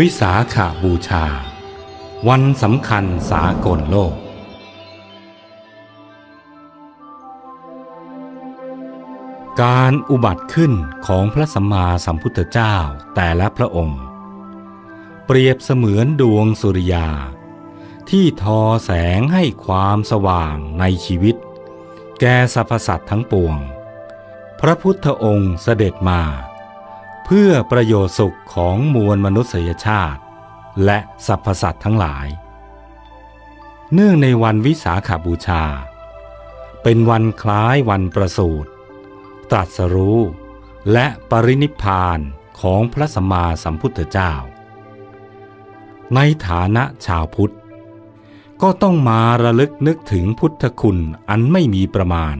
วิสาขาบูชา วันสำคัญสากลโลก การอุบัติขึ้นของพระสัมมาสัมพุทธเจ้าแต่ละพระองค์ เปรียบเสมือนดวงสุริยา ที่ทอแสงให้ความสว่างในชีวิต แก่สรรพสัตว์ทั้งปวง พระพุทธองค์เสด็จมา เพื่อประโยชน์สุขของมวลมนุษยชาติ และสรรพสัตว์ทั้งหลาย เนื่องในวันวิสาขาบูชา เป็นวันคล้ายวันประสูติตรัสรู้และปรินิพพานของพระสัมมาสัมพุทธเจ้า ในฐานะชาวพุทธ ก็ต้องมาระลึกนึกถึงพุทธคุณอันไม่มีประมาณ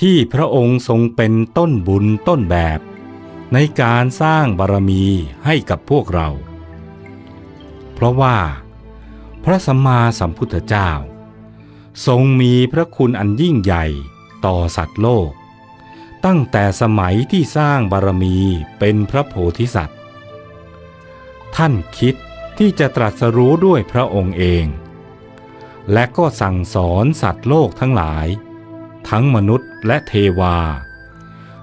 ที่พระองค์ทรงเป็นต้นบุญต้นแบบ ในการสร้างบารมีให้กับพวกเรา เพราะว่า พระสัมมาสัมพุทธเจ้า ทรงมีพระคุณอันยิ่งใหญ่ต่อสัตว์โลก ตั้งแต่สมัยที่สร้างบารมีเป็นพระโพธิสัตว์ ท่านคิดที่จะตรัสรู้ด้วยพระองค์เอง และก็สั่งสอนสัตว์โลกทั้งหลาย ทั้งมนุษย์และเทวา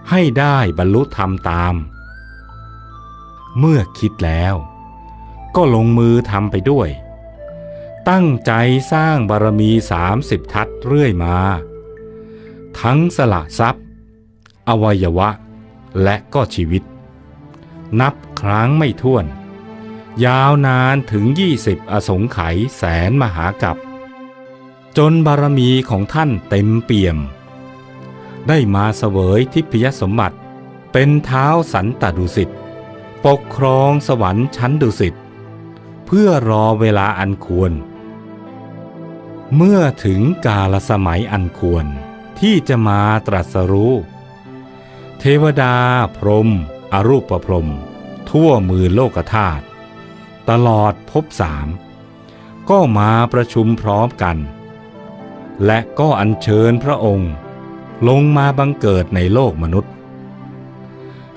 ให้ได้บรรลุธรรมตาม เมื่อคิดแล้ว ก็ลงมือทำไปด้วย ตั้งใจสร้างบารมีสามสิบทัศเรื่อยมา ทั้งสละทรัพย์ อวัยวะ และก็ชีวิต นับครั้งไม่ถ้วน ยาวนานถึงยี่สิบอสงไขยแสนมหากับจนบารมีของท่านเต็มเปี่ยม ได้มาเสวยทิพยสมบัติ เป็นเท้าสันตดุสิตปกครองสวรรค์ชั้นดุสิตเพื่อรอเวลาอันควร เมื่อถึงกาลสมัยอันควรที่จะมาตรัสรู้ เทวดาพรหมอรูปพรม ทั่วมือโลกธาตุตลอดภพสามก็มาประชุมพร้อมกัน และก็อัญเชิญพระองค์ ลงมาบังเกิดในโลกมนุษย์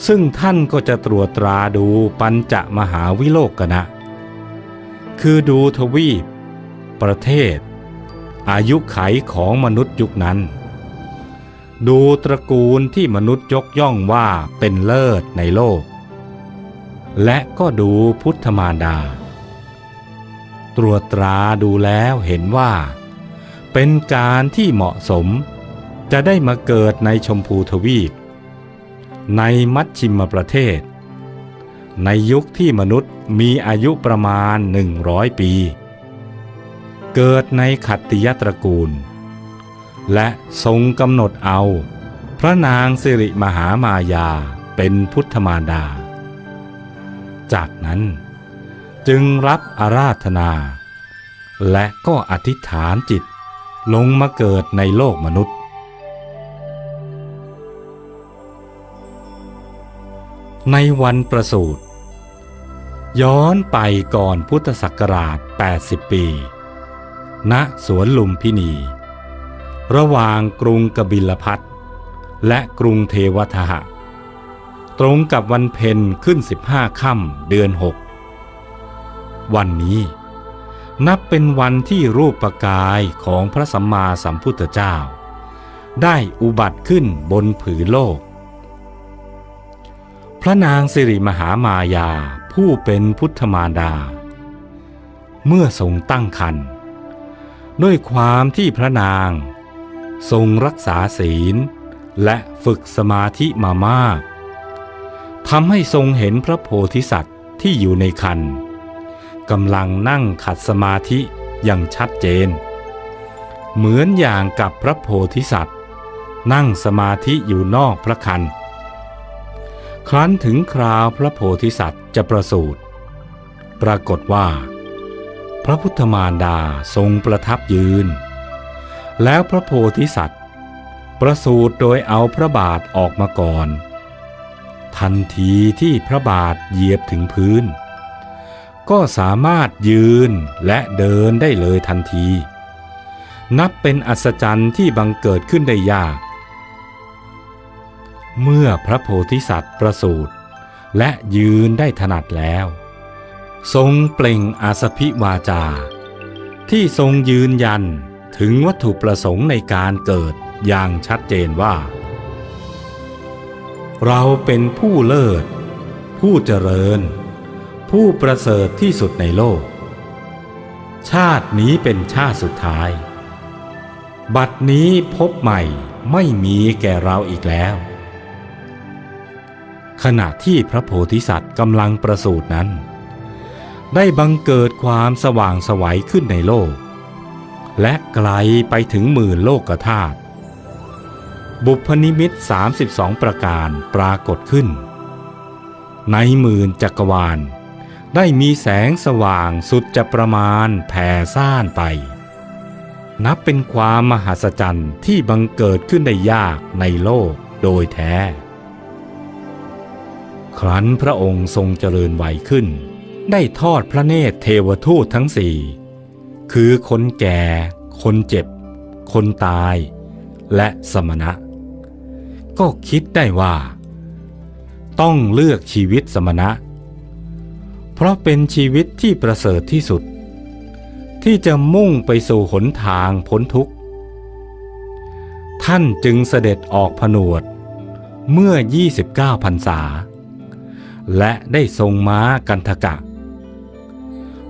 ซึ่งท่านก็จะตรวจตราดูปัญจมหาวิโลกนะ คือดูทวีป ประเทศ อายุไขของมนุษย์ยุคนั้น ดูตระกูลที่มนุษย์ยกย่องว่าเป็นเลิศในโลก และก็ดูพุทธมารดา ตรวจตราดูแล้วเห็นว่า เป็นการที่เหมาะสม จะได้มาเกิดในชมพูทวีป ในมัชชิมประเทศ ในยุคที่มนุษย์มีอายุประมาณหนึ่งร้อยปี เกิดในขัตติยตระกูล และทรงกำหนดเอา พระนางสิริมหามายาเป็นพุทธมารดา จากนั้นจึงรับอาราธนา และก็อธิษฐานจิตลงมาเกิดในโลกมนุษย์ ในวันประสูติย้อนไปก่อนพุทธศักราช 80 ปี ณ สวนลุมพินี ระหว่างกรุงกบิลพัทและกรุงเทวทหะ ตรงกับวันเพ็ญขึ้น 15 ค่ำเดือน 6 วันนี้ นับเป็นวันที่รูปปกายของพระสัมมาสัมพุทธเจ้า ได้อุบัติขึ้นบนผืนโลก พระนางสิริมหามายาผู้เป็นพุทธมารดา เมื่อทรงตั้งครรภ์ด้วยความที่พระนาง ทรงรักษาศีลและฝึกสมาธิมามากทำให้ทรงเห็นพระโพธิสัตว์ที่อยู่ในคันกำลังนั่งขัดสมาธิอย่างชัดเจน เหมือนอย่างกับพระโพธิสัตว์ นั่งสมาธิอยู่นอกพระคัน ครั้นถึงคราวพระโพธิสัตว์จะประสูติปรากฏว่า พระพุทธมารดาทรงประทับยืน แล้วพระโพธิสัตว์ ประสูติโดยเอาพระบาทออกมาก่อน ทันทีที่พระบาทเหยียบถึงพื้น ก็สามารถยืนและเดินได้เลยทันที นับเป็นอัศจรรย์ที่บังเกิดขึ้นได้ยาก เมื่อพระโพธิสัตว์ประสูติและยืนได้ถนัดแล้ว ทรงเปล่งอาสพิวาจา ที่ทรงยืนยันถึงวัตถุประสงค์ในการเกิดอย่างชัดเจนว่า เราเป็นผู้เลิศ ผู้เจริญ ผู้ประเสริฐที่สุดในโลก ชาตินี้เป็นชาติสุดท้าย บัดนี้พบใหม่ไม่มีแก่เราอีกแล้ว ขณะที่พระโพธิสัตว์กำลังประสูตินั้น ได้บังเกิดความสว่างสวัยขึ้นในโลก และไกลไปถึงหมื่นโลกธาตุบุพนิมิต 32 ประการปรากฏขึ้น ในหมื่นจักรวาล ได้มีแสงสว่างสุดจะประมาณแผ่ซ่านไป นับเป็นความมหัศจรรย์ที่บังเกิดขึ้นได้ยากในโลกโดยแท้ ครั้นพระองค์ทรงเจริญวัยขึ้น ได้ทอดพระเนตรเทวทูตทั้งสี่ คือคนแก่ คนเจ็บ คนตาย และสมณะ ก็คิดได้ว่า ต้องเลือกชีวิตสมณะ เพราะเป็นชีวิตที่ประเสริฐที่สุด ที่จะมุ่งไปสู่หนทางพ้นทุกข์ ท่านจึงเสด็จออกผนวดเมื่อ 29พรรษา และได้ทรงม้ากันทกะ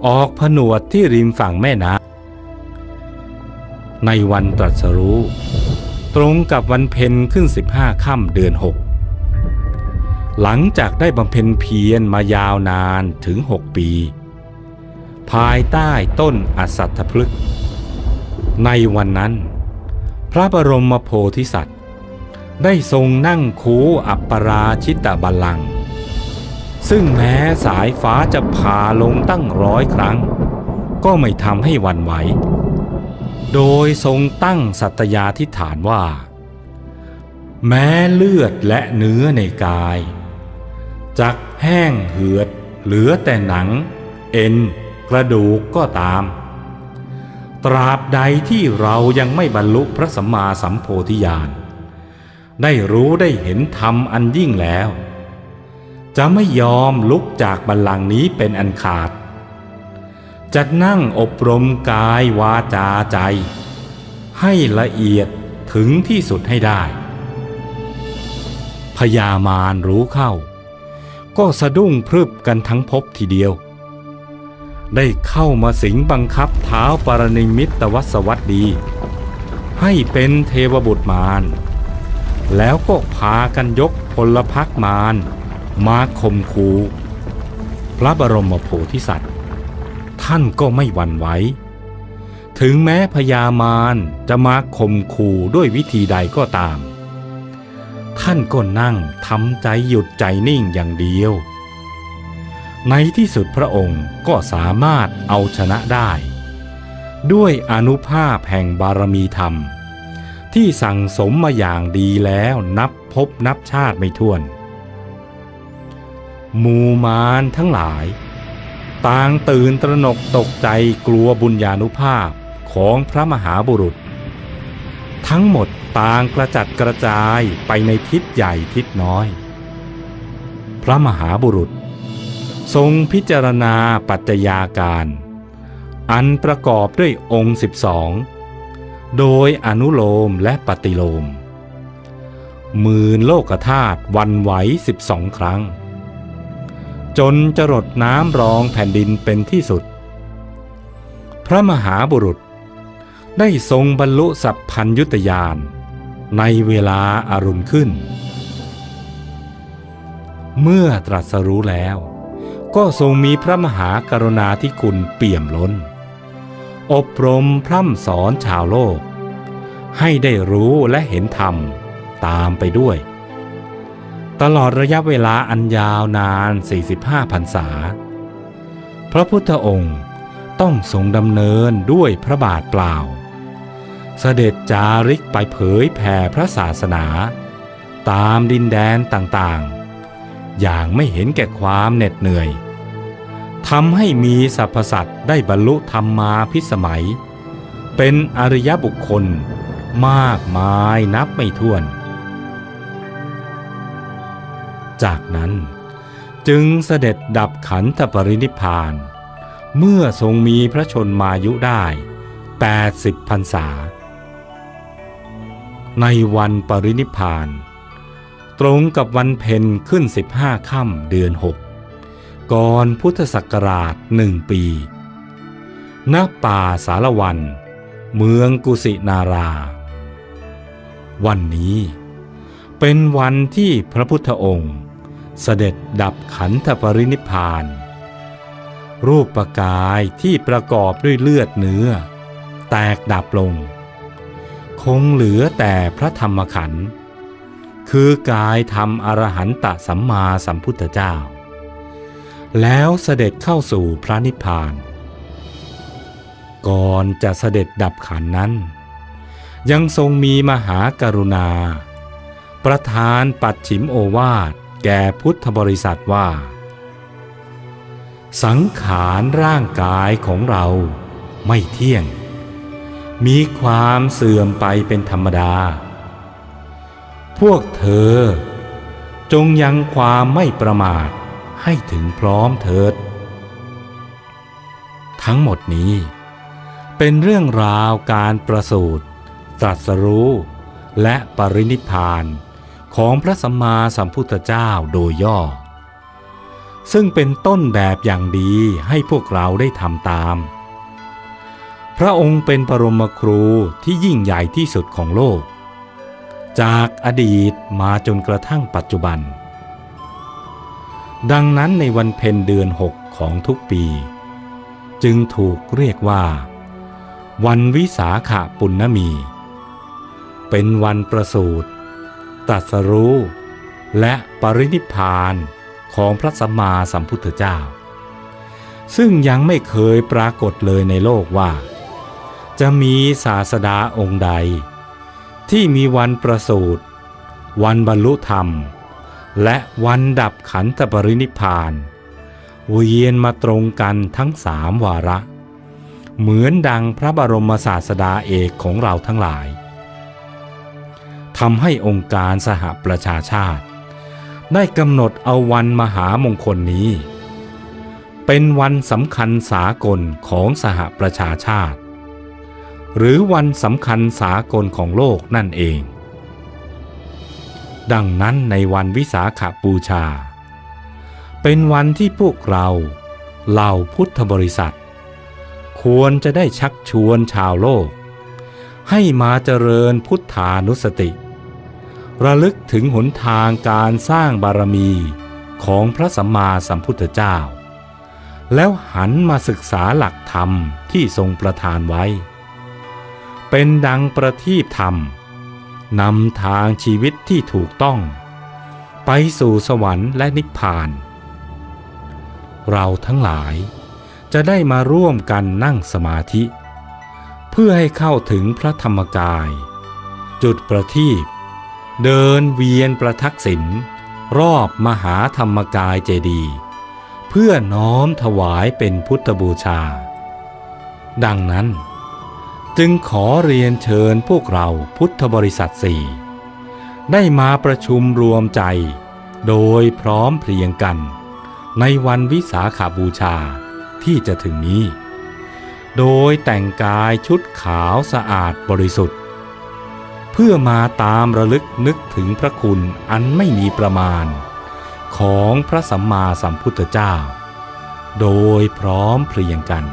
ออกผนวดที่ริมฝั่งแม่น้ำในวันตรัสรู้ ตรงกับวันเพ็ญขึ้น15ค่ำเดือนหกหลังจากได้บำเพ็ญเพียรมายาวนานถึงหกปี ภายใต้ต้นอสัตถพฤกษ์ในวันนั้น พระบรมโพธิสัตว์ ได้ทรงนั่งคูอัปปราชิตบัลลังก์ ซึ่งแม้สายฟ้าจะพาลงตั้งร้อยครั้ง ก็ไม่ทำให้วันไหว โดยทรงตั้งสัตยาธิฐานว่า แม้เลือดและเนื้อในกายจักแห้งเหือดเหลือแต่หนัง เอ็น กระดูกก็ตาม ตราบใดที่เรายังไม่บรรลุพระสัมมาสัมโพธิญาณได้รู้ได้เห็นธรรมอันยิ่งแล้ว จะไม่ยอมลุกจากบัลลังก์นี้เป็นอันขาด จะนั่งอบรมกายวาจาใจ ให้ละเอียดถึงที่สุดให้ได้ พญามารรู้เข้า ก็สะดุ้งพรึบกันทั้งภพทีเดียว ได้เข้ามาสิงบังคับเท้าปรนิมิตวสวัสดี ให้เป็นเทวบุตรมาร แล้วก็พากันยกพลพักมาร มาข่มคู พระบรมโพธิสัตว์ ท่านก็ไม่หวั่นไหวถึงแม้พญามารจะมาข่มขู่ด้วยวิธีใดก็ตาม ท่านก็นั่งทำใจหยุดใจนิ่งอย่างเดียว ในที่สุดพระองค์ก็สามารถเอาชนะได้ ด้วยอนุภาพแห่งบารมีธรรม ที่สั่งสมมาอย่างดีแล้วนับพบนับชาติไม่ถ้วน หมูมารทั้งหลาย ต่างตื่นตระหนกตกใจกลัวบุญญาณุภาพของพระมหาบุรุษ ทั้งหมดต่างกระจัดกระจายไปในทิศใหญ่ทิศน้อย พระมหาบุรุษ ทรงพิจารณาปัจจยาการ อันประกอบด้วยองค์สิบสองโดยอนุโลมและปฏิโลมหมื่นโลกธาตุวันไหวสิบสองครั้ง จนจรดน้ำรองแผ่นดินเป็นที่สุด พระมหาบุรุษได้ทรงบรรลุสัพพัญยุตยานในเวลาอารุณขึ้น เมื่อตรัสรู้แล้ว ก็ทรงมีพระมหากรุณาธิคุณเปี่ยมล้น อบรมพร่ำสอนชาวโลก ให้ได้รู้และเห็นธรรมตามไปด้วย ตลอดระยะเวลาอันยาวนาน 45พรรษา พระพุทธองค์ต้องทรงดำเนินด้วยพระบาทเปล่า เสด็จจาริกไปเผยแผ่พระศาสนา ตามดินแดนต่างๆ อย่างไม่เห็นแก่ความเหน็ดเหนื่อยทำให้มีสรรพสัตว์ได้บรรลุธรรมมาพิสมัย เป็นอริยบุคคลมากมายนับไม่ถ้วน จากนั้น จึงเสด็จดับขันธปรินิพาน เมื่อทรงมีพระชนมายุได้ 80พรรษา ในวันปรินิพพาน ตรงกับวันเพ็ญขึ้น 15ค่ำเดือน 6 ก่อนพุทธศักราชหนึ่งปีณป่าสารวัน เมืองกุสินารา วันนี้เป็นวันที่พระพุทธองค์ เสด็จดับขันธปรินิพาน รูปประกายที่ประกอบด้วยเลือดเนื้อ แตกดับลง คงเหลือแต่พระธรรมขันธ์คือกายธรรมอรหันตสัมมาสัมพุทธเจ้า แล้วเสด็จเข้าสู่พระนิพพาน ก่อนจะเสด็จดับขันนั้น ยังทรงมีมหากรุณา ประธานปัดฉิมโอวาท แก่พุทธบริษัทว่า สังขารร่างกายของเราไม่เที่ยง มีความเสื่อมไปเป็นธรรมดา พวกเธอจงยังความไม่ประมาทให้ถึงพร้อมเถิด ทั้งหมดนี้เป็นเรื่องราวการประสูติตรัสรู้และปรินิพพาน ของพระสัมมาสัมพุทธเจ้าโดยย่อ ซึ่งเป็นต้นแบบอย่างดีให้พวกเราได้ทำตาม พระองค์เป็นปรมครูที่ยิ่งใหญ่ที่สุดของโลก จากอดีตมาจนกระทั่งปัจจุบัน ดังนั้นในวันเพ็ญเดือนหกของทุกปี จึงถูกเรียกว่า วันวิสาขปุณณมี เป็นวันประสูติ ตรัสรู้ และปรินิพานของพระสัมมาสัมพุทธเจ้า ซึ่งยังไม่เคยปรากฏเลยในโลกว่า จะมีศาสดาองค์ใด ที่มีวันประสูติวันบรรลุธรรม และวันดับขันธปรินิพานเวียนมาตรงกันทั้งสามวาระ เหมือนดังพระบรมศาสดาเอกของเราทั้งหลาย ทำให้องค์การสหประชาชาติ ได้กำหนดเอาวันมหามงคลนี้ เป็นวันสำคัญสากลของสหประชาชาติ หรือวันสำคัญสากลของโลกนั่นเอง ดังนั้นในวันวิสาขบูชา เป็นวันที่พวกเราเหล่าพุทธบริษัท ควรจะได้ชักชวนชาวโลกให้มาเจริญพุทธานุสติ ระลึกถึงหนทางการสร้างบารมีของพระสัมมาสัมพุทธเจ้า แล้วหันมาศึกษาหลักธรรมที่ทรงประทานไว้ เป็นดังประทีปธรรมนำทางชีวิตที่ถูกต้อง ไปสู่สวรรค์และนิพพาน เราทั้งหลายจะได้มาร่วมกันนั่งสมาธิ เพื่อให้เข้าถึงพระธรรมกาย จุดประทีป เดินเวียนประทักษิณรอบมหาธรรมกายเจดีย์เพื่อน้อมถวายเป็นพุทธบูชา ดังนั้น จึงขอเรียนเชิญพวกเราพุทธบริษัทสี่ได้มาประชุมรวมใจ โดยพร้อมเพรียงกัน ในวันวิสาขาบูชาที่จะถึงนี้ โดยแต่งกายชุดขาวสะอาดบริสุทธิ์ เพื่อมาตามระลึกนึกถึงพระคุณอันไม่มีประมาณ ของพระสัมมาสัมพุทธเจ้า โดยพร้อมเพรียงกัน